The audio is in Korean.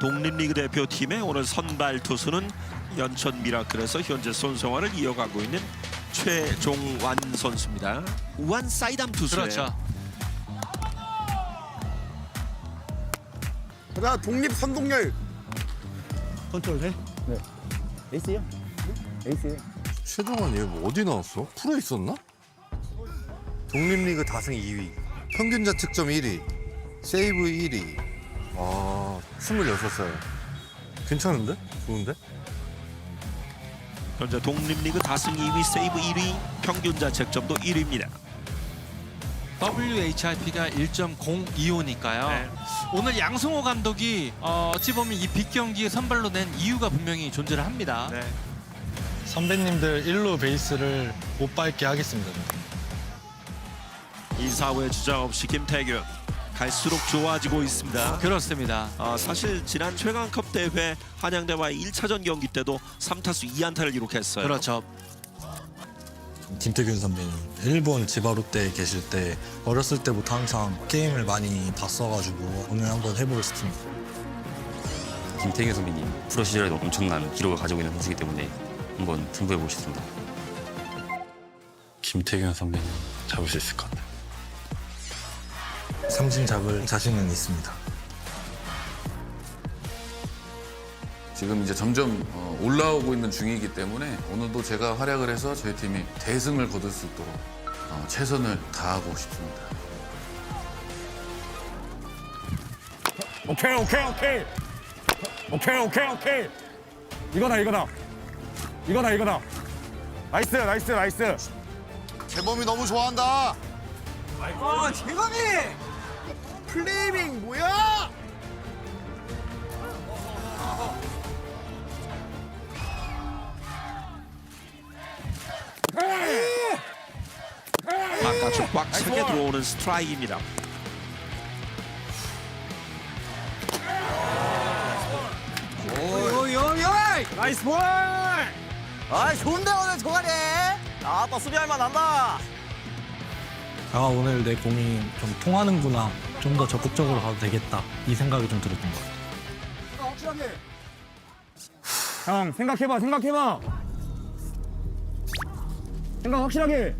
독립리그 대표팀의 오늘 선발 투수는 연천 미라클에서 현재 손성화를 이어가고 있는 최종완 선수입니다. 우한 사이담 투수예요. 그렇죠. 가자 독립 선동열 컨트롤 돼? 네. 에이스요? 에이스요. 최동환 얘뭐 어디 나왔어? 프로에 있었나? 독립리그 다승 2위 평균 자책점 1위 세이브 1위 아 26살 괜찮은데? 좋은데? 현재 독립리그 다승 2위, 세이브 1위, 평균 자책점도 1위입니다. WHIP가 1.025니까요. 네. 오늘 양승호 감독이 어, 어찌 보면 이 빅 경기에 선발로 낸 이유가 분명히 존재를 합니다. 네. 선배님들 1루 베이스를 못 밟게 하겠습니다. 2, 4회 주장 없이 김태균 갈수록 좋아지고 있습니다. 그렇습니다. 아, 사실 지난 최강컵 대회 한양대와의 1차전 경기 때도 3타수 2안타를 기록했어요. 그렇죠. 김태균 선배님 일본 때 계실 때 어렸을 때부터 항상 게임을 많이 봤어가지고 오늘 한번 해보고 싶습니다. 김태균 선배님 프로 시절에도 엄청난 기록을 가지고 있는 선수이기 때문에 한번 승부해 보고 싶습니다. 김태균 선배님 잡을 수 있을 것 같아요. 삼진 잡을 자신은 있습니다. 지금 이제 점점 어, 올라오고 있는 중이기 때문에 오늘도 제가 활약을 해서 저희 팀이 대승을 거둘 수 있도록 어, 최선을 다하고 싶습니다. 오케이 오케이 오케이. 오케이 오케이 오케이. 이거다 이거다 이거다 이거다 나이스 나이스 나이스. 개범이 너무 좋아한다. 아 재광이 플레이밍 뭐야? 바깥쪽 꽉 차게 들어오는 스트라이크입니다. 나이스 볼! 아 좋은데 오늘 종아리 아빠 수비할 만한다 아 오늘 내 공이 좀 통하는구나. 좀 더 적극적으로 가도 되겠다. 이 생각이 좀 들었던 것 같아요. 형 생각해봐 생각해봐. 생각 확실하게